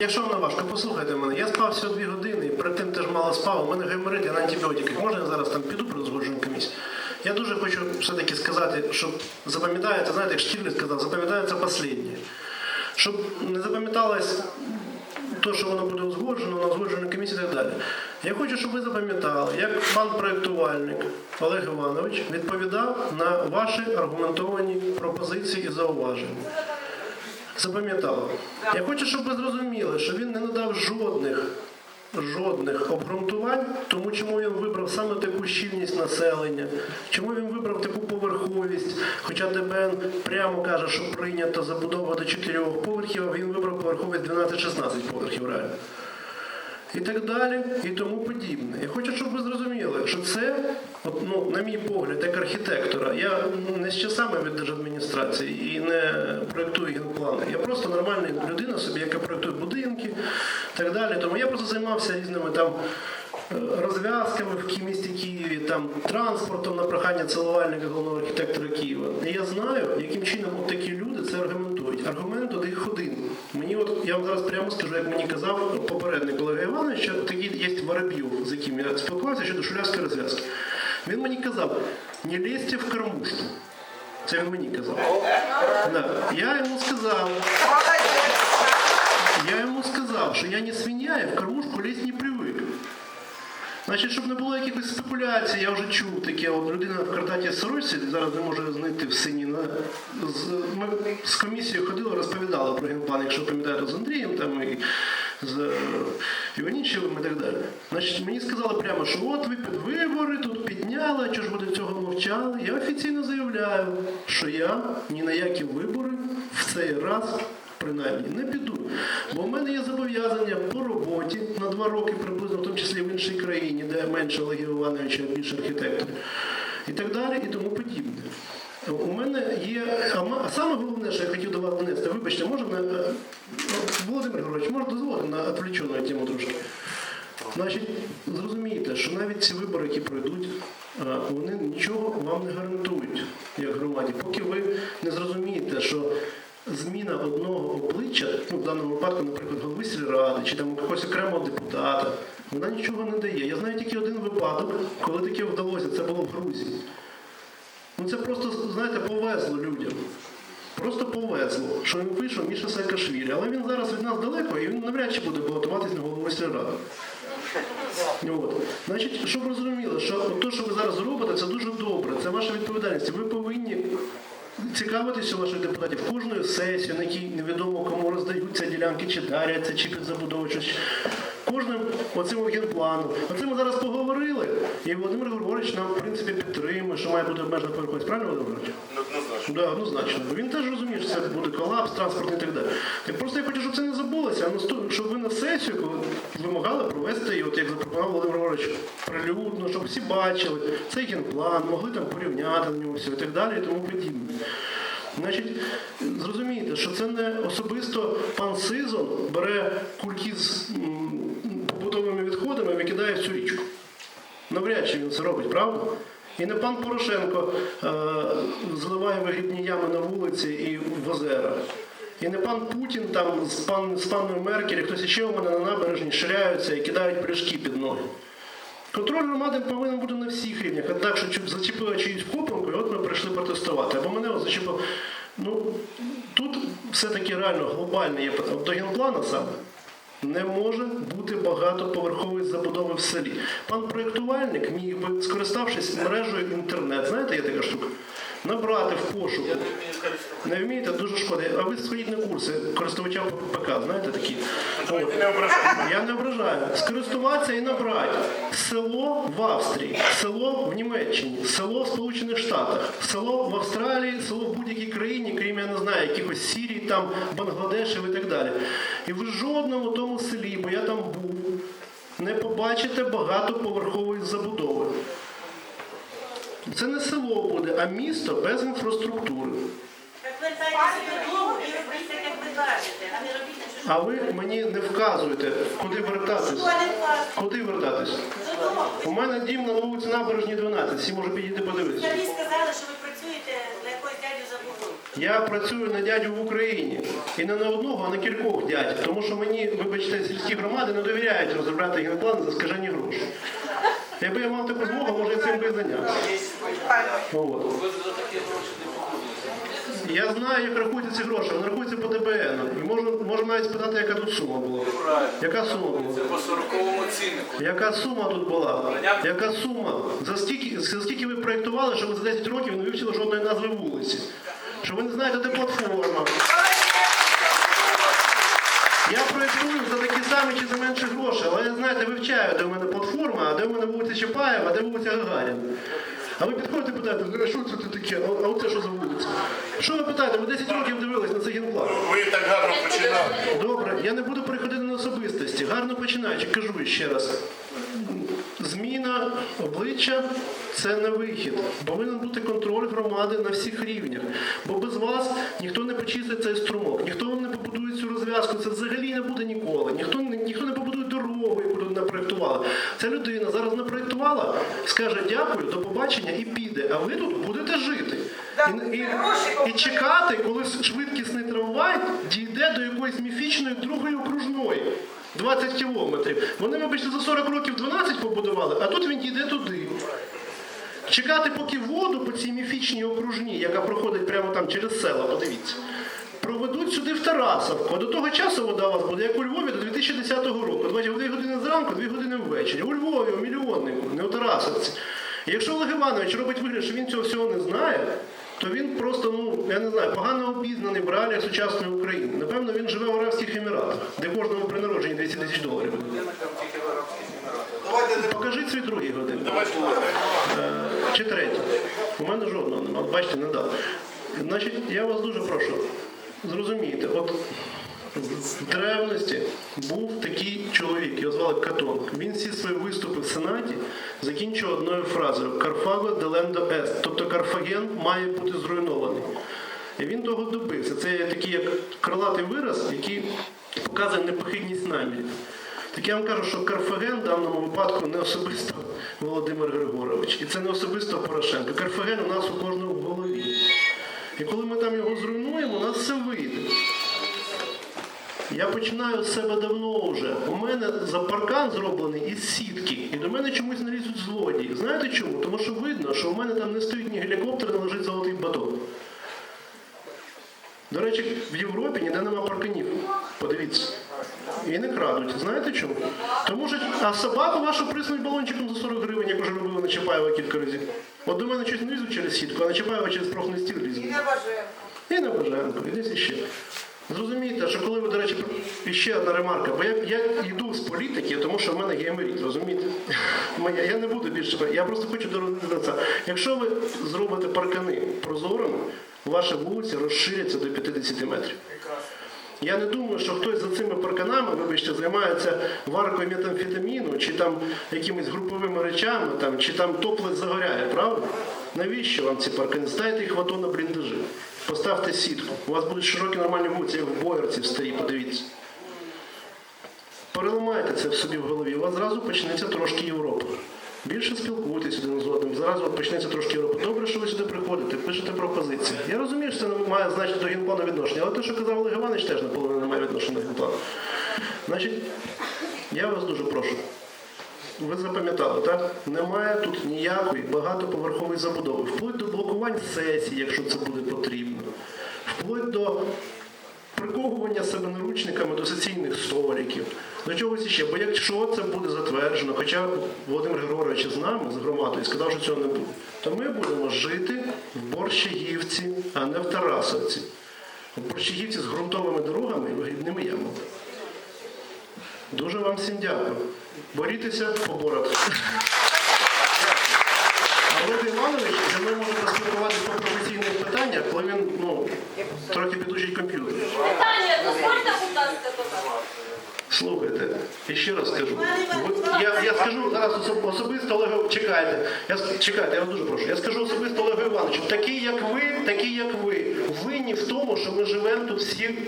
Якщо вам не важко, послухайте мене. Я спав всього дві години, і перед тим теж мало спав. У мене гайморит, я на антибіотиках. Можна я зараз там піду про узгоджену комісію? Я дуже хочу все-таки сказати, щоб запам'ятається, знаєте, як Штірліц сказав, запам'ятається останнє. Щоб не запам'яталось то, що воно буде узгоджено на узгодженій комісії і так далі. Я хочу, щоб ви запам'ятали, як пан проєктувальник Олег Іванович відповідав на ваші аргументовані пропозиції і зауваження. Запам'ятали. Я хочу, щоб ви зрозуміли, що він не надав жодних, жодних обґрунтувань, тому чому він вибрав саме таку щільність населення, чому він вибрав таку поверховість, хоча ДБН прямо каже, що прийнято забудова до чотирьох поверхів, а він вибрав поверховість 12-16 поверхів реально. І так далі, і тому подібне. Я хочу, щоб ви зрозуміли, що це, от, ну, на мій погляд, як архітектора, я не з часами від держадміністрації і не проєктую генплани. Я просто нормальна людина собі, яка проєктує будинки і так далі. Тому я просто займався різними там е, розв'язками в місті Києві, там транспортом на прохання цілувальника головного архітектора Києва. І я знаю, яким чином такі люди це аргументують. Аргумент от я вам зараз прямо скажу, як мені казав попередник Олега Іванович, що такий є Воробйов, з яким я спілкувався щодо шулявської розв'язки. Він мені казав, не лізьте в кормушку. Це він мені казав. Да. Я йому сказав, я йому сказав, що я не свиня, я в кормушку лізть не привик. Значить, щоб не було якихось спекуляцій, я вже чув таке, от людина в картаті сорочці зараз не може знайти в сині. Ми з комісією ходили, розповідали про генплан, якщо пам'ятаєте, з Андрієм там і з е, Іванічевим і так далі. Значить, мені сказали прямо, що от ви під вибори тут підняли, чого ж ви до цього мовчали? Я офіційно заявляю, що я ні на які вибори в цей раз принаймні не піду. Бо в мене є зобов'язання по роботі на два роки приблизно, в тому числі в іншій країні, де менше Олегів Івановича, а більше архітекторів. І так далі, і тому подібне. У мене є, а саме головне, що я хотів до вас донести, вибачте, може на е, Володимир Григорович, може дозволити на відвлечену тему трошки. Значить, зрозумійте, що навіть ці вибори, які пройдуть, е, вони нічого вам не гарантують як громаді, поки ви не зрозумієте, що зміна одного обличчя, ну в даному випадку, наприклад, голови сільради чи там якогось окремого депутата, вона нічого не дає. Я знаю тільки один випадок, коли таке вдалося, це було в Грузії. Ну це просто, знаєте, повезло людям. Просто повезло, що він вийшов Міша Саакашвілі. Але він зараз від нас далеко і він навряд чи буде балотуватись на голову сільради. От. Значить, щоб розуміли, що те, що ви зараз робите, це дуже добре, це ваша відповідальність. Ви повинні цікавитися ваших депутатів кожною сесією, на якій невідомо кому роздаються ділянки, чи даряться, чи під забудову, чи кожним оцим генпланом. Оце ми зараз поговорили, і Володимир Григорович нам, в принципі, підтримує, що має бути обмежена поверховість. Правильно, Володимир Григорович? Да, однозначно. Він теж розуміє, що це буде колапс, транспорт і так далі. Так просто я хочу, щоб це не забулося, а щоб ви на сесію вимагали провести, і от як запропонував Володимир Григорович, прилюдно, щоб всі бачили цей генплан, могли там порівняти на нього все і так далі, і тому подібне. Значить, зрозумійте, що це не особисто пан Сизон бере кульки з побутовими відходами і викидає в цю річку. Навряд чи він це робить, правда? І не пан Порошенко е, зливає вигрібні ями на вулиці і в озера. І не пан Путін там з, пан, з паною Меркель, хтось ще у мене на набережні ширяються і кидають пляшки під ноги. Контроль громади повинен бути на всіх рівнях. А так, що зачепила чиюсь копанку, і от ми прийшли протестувати. Або мене зачепив. Ну, тут все-таки реально глобальне є питання. До генплана саме не може бути багатоповерхової забудови в селі. Пан проєктувальник міг би, скориставшись мережею інтернет, знаєте, є така штука, набрати в пошуку. Не вмієте, дуже шкода. А ви сходіть на курси користувача ПК, знаєте такі. От. Я не ображаю. Скористуватися і набрати. Село в Австрії, село в Німеччині, село в Сполучених Штатах, село в Австралії, село в будь-якій країні, крім я не знаю, якихось Сірії, там, Бангладешів і так далі. І в жодному тому селі, бо я там був, не побачите багатоповерхової забудови. Це не село буде, а місто без інфраструктури. Так вертайтеся додому і робіть так, як ви кажете, а не робіть так, що А ви мені не вказуєте, куди вертатись. Куди вертатись? Додому. У мене дім на вулиці Набережній 12, всі може підійти подивитися. Самі сказали, що ви працюєте для якогось дядю за бугром. Я працюю на дядю в Україні. І не на одного, а на кількох дядь. Тому що мені, вибачте, сільські громади не довіряють розробляти генплани за скажені гроші. Якби я мав таку змогу, може я цим би зайнявся. От. Я знаю, як рахуються ці гроші. Вони рахуються по ДБН. І можу навіть спитати, яка тут сума була. Яка сума була? Це по 40-му ціннику. Яка сума тут була? Яка сума? За скільки, за скільки ви проєктували, що ви за 10 років не вивчили жодної назви вулиці? Що ви не знаєте, де платформа? Проєктую за такі самі чи за менше гроші, але я знаєте, вивчаю, де в мене платформа, а де в мене вулиця Чапаєва, а де вулиця Гагаріна. А ви підходите і питаєте, «А що це тут таке? А, а оце що за вулиця? Що ви питаєте? Ви 10 років дивились на цей генплан. Ви так гарно починали. Добре, я не буду переходити на особистості. Гарно починаючи, кажу ще раз. Зміна обличчя це не вихід. Повинен бути контроль громади на всіх рівнях. Бо без вас ніхто не почистить цей струмок, ніхто вам не побудує цю розв'язку. Це взагалі не буде ніколи. Ніхто, не- ніхто не побудує дорогу, яку тут напроєктували. Ця людина зараз напроєктувала, скаже дякую, до побачення і піде. А ви тут будете жити. І, і, і чекати, коли швидкісний трамвай дійде до якоїсь міфічної другої окружної. 20 кілометрів. Вони, вибачте, за 40 років 12 побудували, а тут він дійде туди. Чекати, поки воду по цій міфічній окружній, яка проходить прямо там через села, подивіться, проведуть сюди в Тарасовку. А до того часу вода у вас буде, як у Львові до 2010 року. Дві години зранку, дві години ввечері. У Львові, у мільйоннику, не у Тарасовці. І якщо Олег Іванович робить вигляд, що він цього всього не знає, то він просто, ну, я не знаю, погано обізнаний в реаліях сучасної України. Напевно, він живе в Арабських Еміратах, де кожному при народженні 200 тисяч доларів. Покажіть свій другий годин. Чи третій? У мене жодного немає. Бачите, не дав. Значить, я вас дуже прошу. Зрозумійте, от в древності був такий чоловік, його звали Катон. Він всі свої виступи в Сенаті закінчив одною фразою Карфаго делендо ест. Тобто Карфаген має бути зруйнований. І він того добився. Це такий як крилатий вираз, який показує непохитність намірів. Так я вам кажу, що Карфаген в даному випадку не особисто Володимир Григорович. І це не особисто Порошенко. Карфаген у нас у кожного в голові. І коли ми там його зруйнуємо, у нас все вийде. Я починаю з себе давно вже. У мене за паркан зроблений із сітки, і до мене чомусь не лізуть злодії. Знаєте чому? Тому що видно, що в мене там не стоїть ні гелікоптер, не лежить золотий батон. До речі, в Європі ніде нема парканів. Подивіться. І не крадуть. Знаєте чому? Тому що а собаку вашу приснуть балончиком за 40 гривень, як вже робили на Чапаєва кілька разів. От до мене щось не лізуть через сітку, а на Чапаєва через профний стіл лізуть. І на Баженко, і десь іще. Зрозумієте, що коли ви, до речі, і ще одна ремарка, бо я, я йду з політики, тому що в мене геомерит, розумієте? Моя- Я не буду більше, я просто хочу до це. Якщо ви зробите паркани прозорими, ваші вулиці розширяться до 50 метрів. Я не думаю, що хтось за цими парканами, вибачте, займається варкою метамфетаміну, чи там якимись груповими речами, там, чи там топлес загоряє, правда? Навіщо вам ці паркани? Ставте їх в АТО на бліндажі. Поставте сітку. У вас будуть широкі нормальні вулиці, як в Боярці в старій, подивіться. Переламайте це в собі в голові, у вас зразу почнеться трошки Європа. Більше спілкуйтесь один з одним, зразу почнеться трошки Європа. Добре, що ви сюди приходите, пишете пропозиції. Я розумію, що це не має значити до генплану відношення, але те, що казав Олег Іванович, теж наполовину не має відношення до генплану. Значить, я вас дуже прошу. Ви запам'ятали, так? Немає тут ніякої багатоповерхової забудови. Вплоть до блокувань сесій, якщо це буде потрібно. Вплоть до приковування себе наручниками до сесійних столиків, до чогось іще. Бо якщо це буде затверджено, хоча Володимир Григорович з нами, з громадою, сказав, що цього не буде, то ми будемо жити в Борщагівці, а не в Тарасовці. В Борщагівці з ґрунтовими дорогами і вигідними ямами. Дуже вам всім дякую. Борітеся, поборете. А Олег Іванович зі мною може поспілкуватися по професійних питаннях, коли він ну, трохи підучить комп'ютер. Питання, дозвольте, будь ласка. Слухайте, і ще раз скажу. Я, я скажу зараз особисто Олегу, чекайте, я, чекайте, я вас дуже прошу. Я скажу особисто Олегу Івановичу, такий як ви, такі як ви, винні в тому, що ми живемо тут всі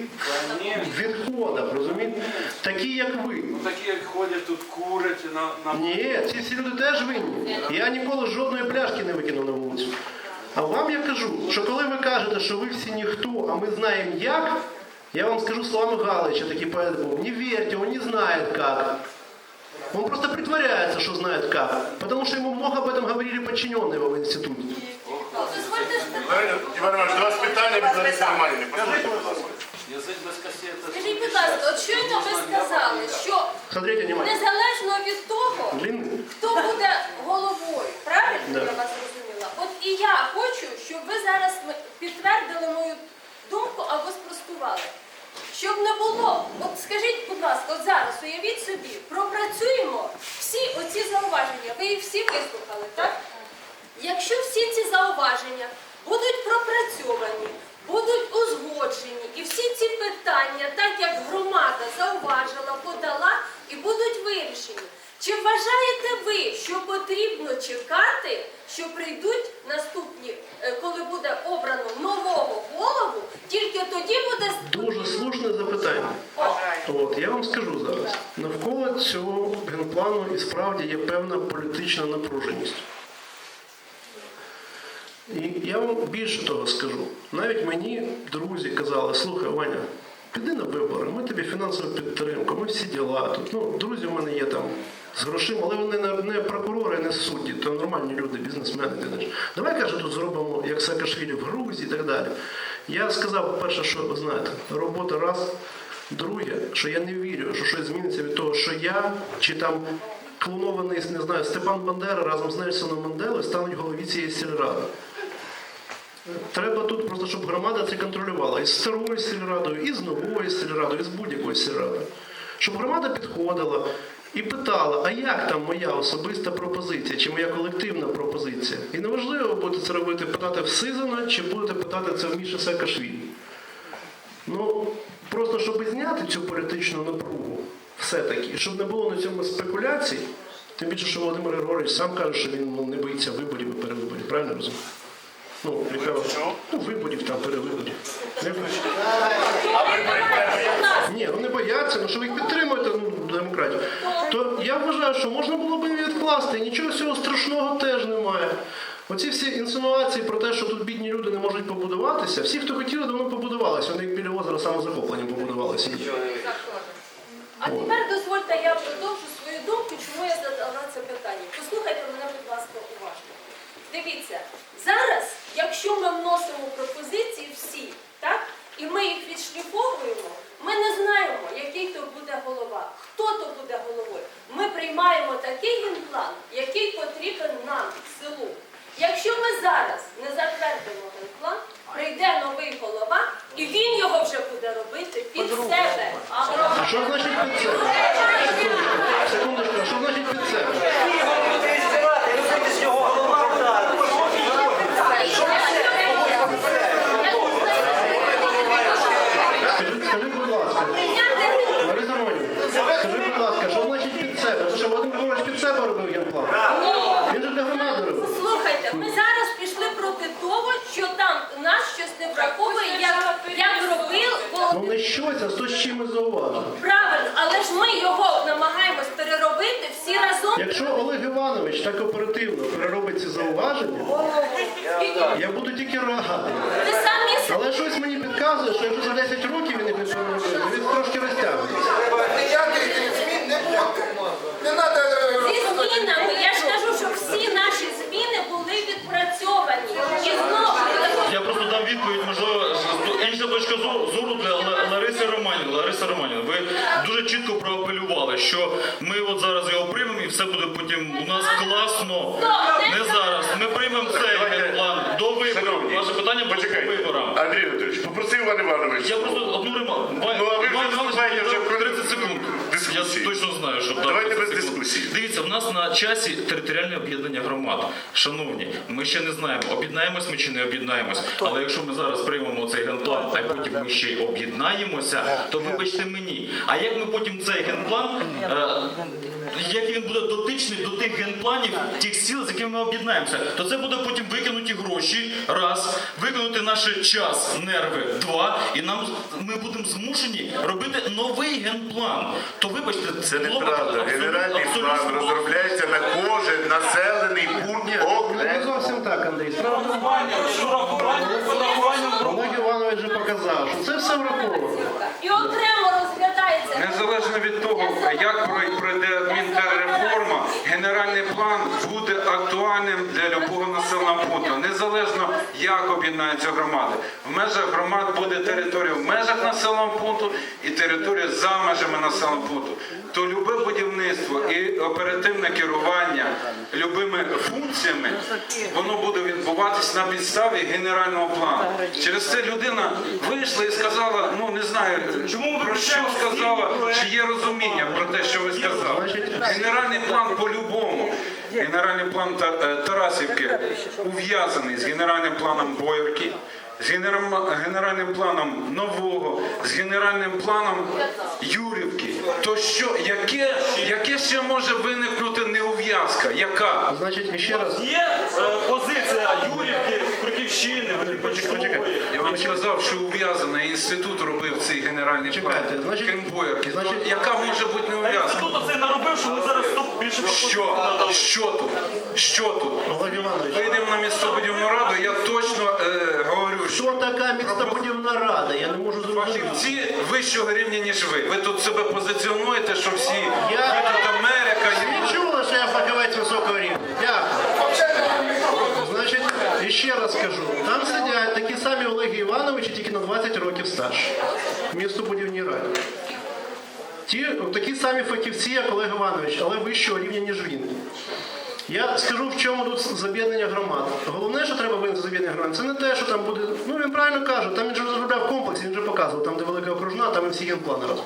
в відходах, розумієте? Такі як ви. Ну такі, як ходять тут курять на, на Ні, ці всі люди теж винні. Я ніколи жодної пляшки не викинув на вулицю. А вам я кажу, що коли ви кажете, що ви всі ніхто, а ми знаємо як, я вам скажу словами Галича, такий поэт був, не верьте, он не знает как. Он просто притворяется, что знает как. Потому что ему много об этом говорили подчиненные его в институте. Дозвольте ж Іван Іванович, до вас питання від Лариси Романівни. Послухайте, будь ласка. Язик без касети. Скажіть, будь ласка, от щойно ви сказали, що Смотрите внимание. незалежно від того, Длинный. хто буде головою, правильно Да. я вас зрозуміла? От і я хочу, щоб ви зараз м- підтвердили мою думку або спростували. Щоб не було, от скажіть, будь ласка, от зараз уявіть собі, пропрацюємо всі оці зауваження. Ви їх всі вислухали, так? Якщо всі ці зауваження будуть пропрацьовані, будуть узгоджені, і всі ці питання, так як громада зауважила, подала, і будуть вирішені. Чи вважаєте ви, що потрібно чекати, що прийдуть наступні, е, коли буде обрано вам скажу зараз. Навколо цього генплану і справді є певна політична напруженість. І я вам більше того скажу. Навіть мені друзі казали, слухай, Ваня, піди на вибори, ми тобі фінансову підтримку, ми всі діла. Тут, ну, друзі в мене є там з грошима, але вони не, прокурори, не судді, то нормальні люди, бізнесмени. ти. Давай, каже, тут зробимо, як Саакашвілі в Грузії і так далі. Я сказав, перше, що ви знаєте, робота раз. Друге, що я не вірю, що щось зміниться від того, що я чи там клонований, не знаю, Степан Бандера разом з Нельсоном Манделою стануть голові цієї сільради. Треба тут просто, щоб громада це контролювала і з старою сільрадою, і з новою сільрадою, і з будь-якою сільрадою. Щоб громада підходила і питала, а як там моя особиста пропозиція, чи моя колективна пропозиція? І неважливо будете це робити, питати в Сизана, чи будете питати це в Міші Саакашвілі. Ну, просто щоб зняти цю політичну напругу, все-таки, щоб не було на цьому спекуляцій, тим більше, що Володимир Григорович сам каже, що він ну, не боїться виборів і перевиборів, правильно розумію? Ну, яка, ну, виборів там, перевиборів. Не. Ні, ну не бояться, ну що ви їх підтримуєте ну, демократію. То я вважаю, що можна було б і відкласти, і нічого цього страшного теж немає. Оці всі інсинуації про те, що тут бідні люди не можуть побудуватися, всі, хто хотіли, давно побудувалися. Вони як біля озера самозахопленням побудувалися. А тепер дозвольте, я продовжу свою думку, чому я задала це питання. Послухайте мене, будь ласка, уважно. Дивіться, зараз, якщо ми вносимо пропозиції всі, так, і ми їх відшліфовуємо, ми не знаємо, який то буде голова, хто то буде головою. Ми приймаємо такий генплан, який потрібен нам, селу. Якщо ми зараз не затвердимо генплан, прийде новий голова, і він його вже буде робити під себе. А А що значить під себе? Секундочку, а що значить під себе? Скажи, скажи, будь ласка. Лариса Романівна, скажи, будь ласка, що значить під себе? Тому що Володимир Григорович під себе робив генплан. Він же для громади робив. Слухайте, ми зараз пішли проти того, що там нас щось не враховує, як, як робив Ну Володимир. не щось, а то з чимось зауважено. Правильно, але ж ми його намагаємось переробити всі разом. Якщо Олег Іванович так оперативно переробить ці зауваження, я буду тільки радий. Ви самі с- Але щось мені підказує, що якщо за 10 років він їх не переробив, він трошки розтягнеться. Ніяких змін не буде. Не треба зі змінами. Я ж кажу, що всі наші зміни були відпрацьовані. І знову Я просто дам відповідь, можливо, з- інша точка зору зору для Лариси Романівни. Лариса Романівна, ви дуже чітко проапелювали, що ми от зараз його приймемо і все буде потім у нас класно. Не зараз. Ми приймемо цей план до виборів. Ваше питання було виборам. Андрій Анатолійович, попросив Іван Іванович. Я просто одну ремарку. Ну, а ви вже вступаєте вже в 30 секунд. дискусії. Я точно знаю, що Давайте так, 30 без дискусії. Дивіться, в нас на часі територіальне об'єднання громад. Шановні, ми ще не знаємо, об'єднаємось ми чи не об'єднаємось. Але якщо ми зараз приймемо цей генплан, а потім ми ще й об'єднаємося, то вибачте мені. А як ми потім цей генплан, е, як він буде дотичний до тих генпланів, тих сіл, з якими ми об'єднаємося, то це буде потім викинуті гроші, раз, викинути наш час, нерви, два, і нам ми будемо змушені робити новий генплан. То вибачте, Це було б неправда. Генеральний абсолютно- план розробляється на кожен населений пункт Ні, не окремо. зовсім так, Андрій. Урахуванням Олег Іванович вже показав, що це все враховано. І окремо. Незалежно від того, як прой- пройде мінтерреформа, генеральний план буде актуальним для любого населеного пункту. Незалежно як об'єднаються громади. В межах громад буде територія в межах населеного пункту і територія за межами населеного пункту. То любе будівництво і оперативне керування любими функціями, воно буде відбуватись на підставі генерального плану. Через це людина вийшла і сказала, ну не знаю, чому про що сказала, чи є розуміння про те, що ви сказали. Генеральний план по-любому. Генеральний план е, Тарасівки ув'язаний з генеральним планом Боярки, з генеральним планом Нового, з генеральним планом Юрівки. То що, яке, яке ще може виникнути неув'язка? Яка? Значить, ще раз. Є е, позиція Юрівки, Великочкової. Я вам сказав, що ув'язаний інститут робив цей генеральний план. Значить- крім Боярки. значить- То яка може бути неув'язка? інститут оцей наробив, що ми зараз тут більше Що? Що тут? Що тут? Вийдемо на містобудівну раду, я точно е, що така містобудівна рада? Я не можу зрозуміти. фахівці вищого рівня, ніж ви. Ви тут себе позиціонуєте, що всі Я- їдуть Америка, Ви їдуть чули, що я фахівець високого рівня? Дякую. Значить, ще раз скажу, там сидять такі самі Олеги Івановичі, тільки на 20 років старші. В містобудівній раді. Ті, такі самі фахівці, як Олег Іванович, але вищого рівня, ніж він. Я скажу, в чому тут заб'єднання громад. Головне, що треба винести заб'єднання громад, це не те, що там буде. Ну він правильно каже, там він же розробляв комплекс, він вже показував, там де велика окружна, там і всі генплани разом.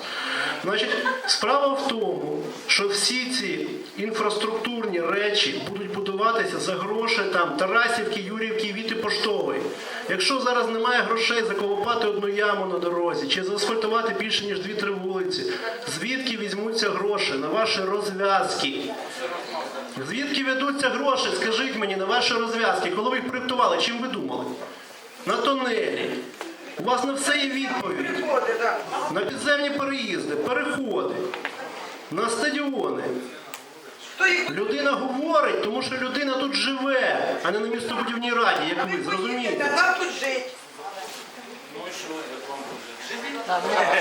Значить, справа в тому, що всі ці інфраструктурні речі будуть будуватися за гроші там Тарасівки, Юрівки, Віти Поштової. Якщо зараз немає грошей заколупати одну яму на дорозі чи заасфальтувати більше ніж 2-3 вулиці, звідки візьмуться гроші на ваші розв'язки? Звідки ведуться гроші, скажіть мені, на ваші розв'язки? Коли ви їх проєктували, чим ви думали? На тунелі. У вас на все є відповідь. На підземні переїзди, переходи, на стадіони. Людина говорить, тому що людина тут живе, а не на містобудівній раді, як ви, зрозумієте? Тут жить.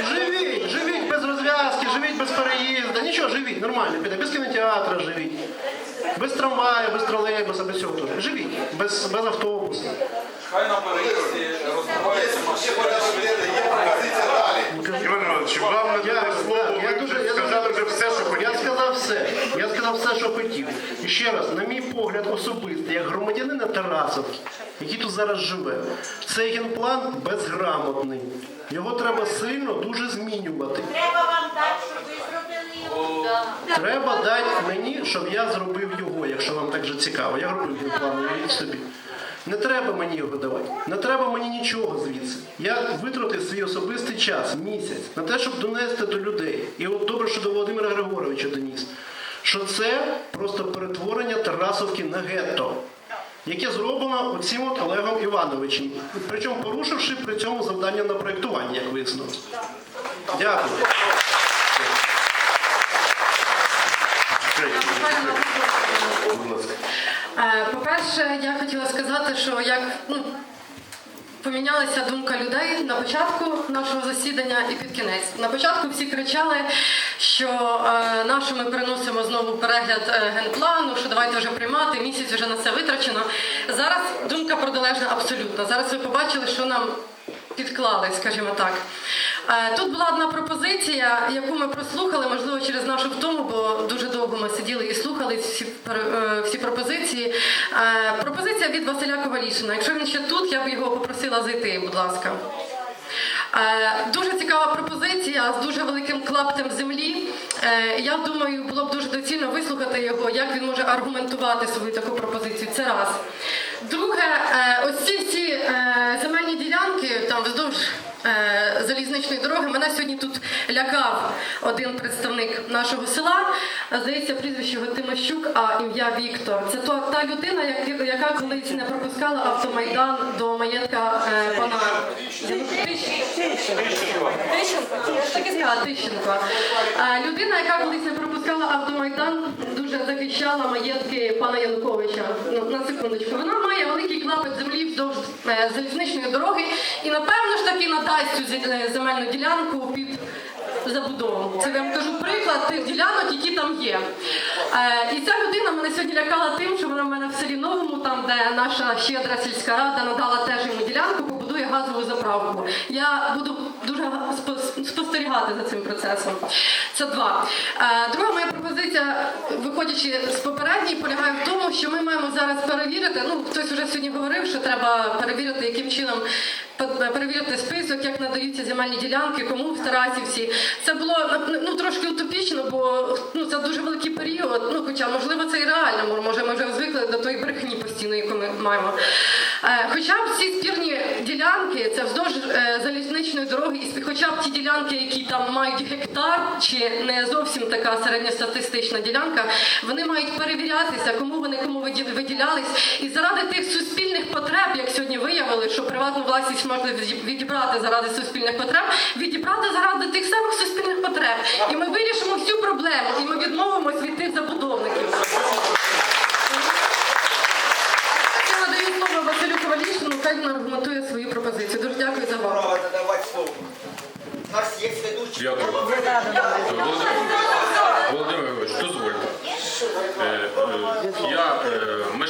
Живіть, живіть без розв'язки, живіть без переїзду. Нічого, живіть, нормально, піде, без кінотеатра живіть. Без трамваю, без тролейбуса, без цього теж. Живіть, без, без автобуса. Хай на переїзді розвивається є пропозиція далі. Іван Іванович, вам не надали слово, я дуже, вже все, що хотіли. Я сказав все. Я сказав все, що хотів. І ще раз, на мій погляд особистий, як громадянина Тарасовки, який тут зараз живе, цей генплан безграмотний. Його треба сильно дуже змінювати. Треба вам дати, щоб ви зробили його. Треба дати мені, щоб я зробив його, якщо вам так же цікаво. Я робив генплан, уявіть собі. Не треба мені його давати. Не треба мені нічого звідси. Я витратив свій особистий час, місяць, на те, щоб донести до людей. І от добре, що до Володимира Григоровича доніс, що це просто перетворення Тарасовки на гетто, яке зроблено оцим от Олегом Івановичем. Причому порушивши при цьому завдання на проєктування, як висновок. Дякую. Будь ласка. Е, По-перше, я хотіла сказати, що як ну, помінялася думка людей на початку нашого засідання і під кінець. На початку всі кричали, що е, на що ми приносимо знову перегляд е, генплану, що давайте вже приймати, місяць вже на це витрачено. Зараз думка протилежна абсолютно. Зараз ви побачили, що нам підклали, скажімо так. Е, Тут була одна пропозиція, яку ми прослухали, можливо, через нашу втому, бо дуже довго ми сиділи і слухали всі, е, всі пропозиції. Е, Пропозиція від Василя Ковалішина. Якщо він ще тут, я б його попросила зайти, будь ласка. Дуже цікава пропозиція з дуже великим клаптем землі. Я думаю, було б дуже доцільно вислухати його, як він може аргументувати свою таку пропозицію. Це раз. Друге, ось ці всі е, земельні залізничної дороги. Мене сьогодні тут лякав один представник нашого села. Здається, прізвище його Тимощук, а ім'я Віктор. Це то, та людина, як- яка колись не пропускала автомайдан до маєтка е, пана Тищенко. Тищенко. Е, Людина, яка колись не пропускала автомайдан, дуже захищала маєтки пана Януковича. Ну, на секундочку. Вона має великий клапоть землі вздовж е, залізничної дороги і напевно ж таки надасть цю е, земельну ділянку під забудову. Це я вам кажу приклад тих ділянок, які там є. Е, і ця людина мене сьогодні лякала тим, що вона в мене в селі Новому, там де наша щедра сільська рада надала теж йому ділянку, побудує газову заправку. Я буду дуже спостерігати за цим процесом. Це два. Е, друга моя пропозиція, виходячи з попередньої, полягає в тому, що ми маємо зараз перевірити. Ну, хтось вже сьогодні говорив, що треба перевірити, яким чином перевірити список, як надаються земельні ділянки, кому в Тарасівці. Це було ну трошки утопічно, бо ну це дуже великий період. Ну, хоча можливо це і реально. Може, ми вже звикли до тої брехні постійно, яку ми маємо. Е, Хоча б ці спірні ділянки, це вздовж е, залізничної дороги, і хоча б ті ділянки, які там мають гектар, чи не зовсім така середньостатистична ділянка, вони мають перевірятися, кому вони кому виді- виділялись. І заради тих суспільних потреб, як сьогодні виявили, що приватну власність можна віді- відібрати заради суспільних потреб, відібрати заради тих самих суспільних потреб. І ми вирішимо всю проблему, і ми відмовимось від тих забудовників. прокоментує свою пропозицію. Дуже дякую за увагу. Е, Володимир Володимирович, дозвольте. Е, е, я е,